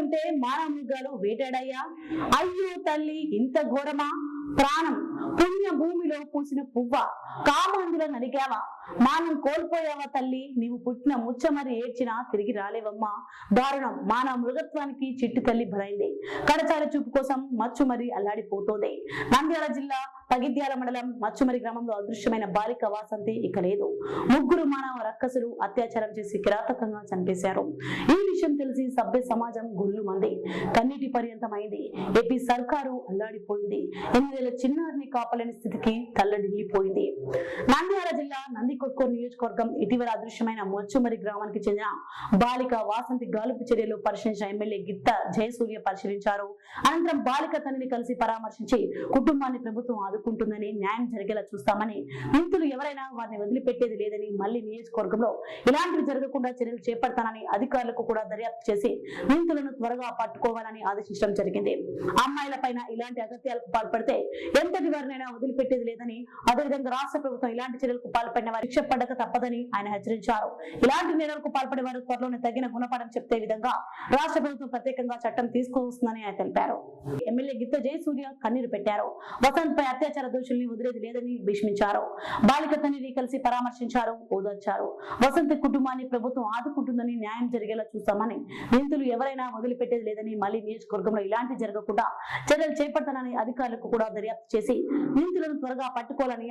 ఉంటే మానవ వేటాడయ్యా. అయ్యో తల్లి ఇంత ఘోరమా? ప్రాణం పుణ్య భూమిలో పూసిన పువ్వ? కామాంధుల నరికావా మానం కోల్పోయావా తల్లి? నీవు పుట్టిన ముచ్చమరి ఏడ్చినా తిరిగి రాలేవమ్మా. దారుణం. మానవ మృగత్వానికి చిట్టు తల్లి బలైంది. కడచాల చూపు కోసం మచ్చుమరి అల్లాడిపోతోంది. నంద్యాల జిల్లా పగిద్యాల మండలం మచ్చుమరి గ్రామంలో అదృశ్యమైన బాలిక వాసంతి ఇక లేదు. ముగ్గురు మానవ రక్కసులు అత్యాచారం చేసి కిరాతకంగా చంపేశారు. ఈ విషయం తెలిసి సభ్య సమాజం గుళ్ళు మంది. కన్నీటి పర్యంతమైంది. ఏపీ సర్కారు అల్లాడిపోయింది. ఎనిమిదేళ్ళ చిన్నారిని కాపలేని స్థితికి తల్లడిల్లిపోయింది. నంద్యాల జిల్లా నందికొట్కూరు నియోజకవర్గం ఇటీవల అదృశ్యమైన మొచ్చుమరి గ్రామానికి చెందిన బాలిక వాసంతి గాలుపు చర్యలు పరిశీలించిన ఎమ్మెల్యే గిత్త జయసూర్య పరిశీలించారు. అనంతరం బాలిక తల్లిని కలిసి పరామర్శించి కుటుంబాన్ని ప్రభుత్వం ఆదుకుంటుందని న్యాయం జరిగేలా చూస్తామని నిందితులు ఎవరైనా వారిని వదిలిపెట్టేది లేదని మళ్ళీ నియోజకవర్గంలో ఇలాంటివి జరగకుండా చర్యలు చేపడతానని అధికారులకు కూడా దర్యాప్తు చేసి నిందితులను త్వరగా పట్టుకోవాలని ఆదేశించడం జరిగింది. అమ్మాయిల ఇలాంటి అగత్యాలకు పాల్పడితే ఎంతటి వారు ఎవరినైనా వదిలిపెట్టేది లేదని అదేవిధంగా రాష్ట్ర ప్రభుత్వం ఇలాంటి చర్యలకు పాల్పడిన వారి శిక్ష పడక తప్పదని ఆయన హెచ్చరించారు. ఇలాంటి నేరాలకు పాల్పడే వారు త్వరలోనే తగిన గుణపాఠం చెప్తే విధంగా రాష్ట్ర ప్రభుత్వం ప్రత్యేకంగా చట్టం తీసుకువస్తుందని ఆయన తెలిపారు. ఎమ్మెల్యే గిత్త జయసూర్య కన్నీరు పెట్టారు. వసంత్ పై అత్యాచార దోషుల్ని వదిలేది లేదని భీష్మించారు. బాలిక తండ్రిని కలిసి పరామర్శించారు ఓదార్చారు. వసంత్ కుటుంబాన్ని ప్రభుత్వం ఆదుకుంటుందని న్యాయం జరిగేలా చూస్తామని నిందితులు ఎవరైనా వదిలిపెట్టేది లేదని మళ్ళీ నియోజకవర్గంలో ఇలాంటి జరగకుండా చర్యలు చేపడతానని అధికారులకు కూడా దర్యాప్తు చేసి నిందితులను త్వరగా పట్టుకోవాలని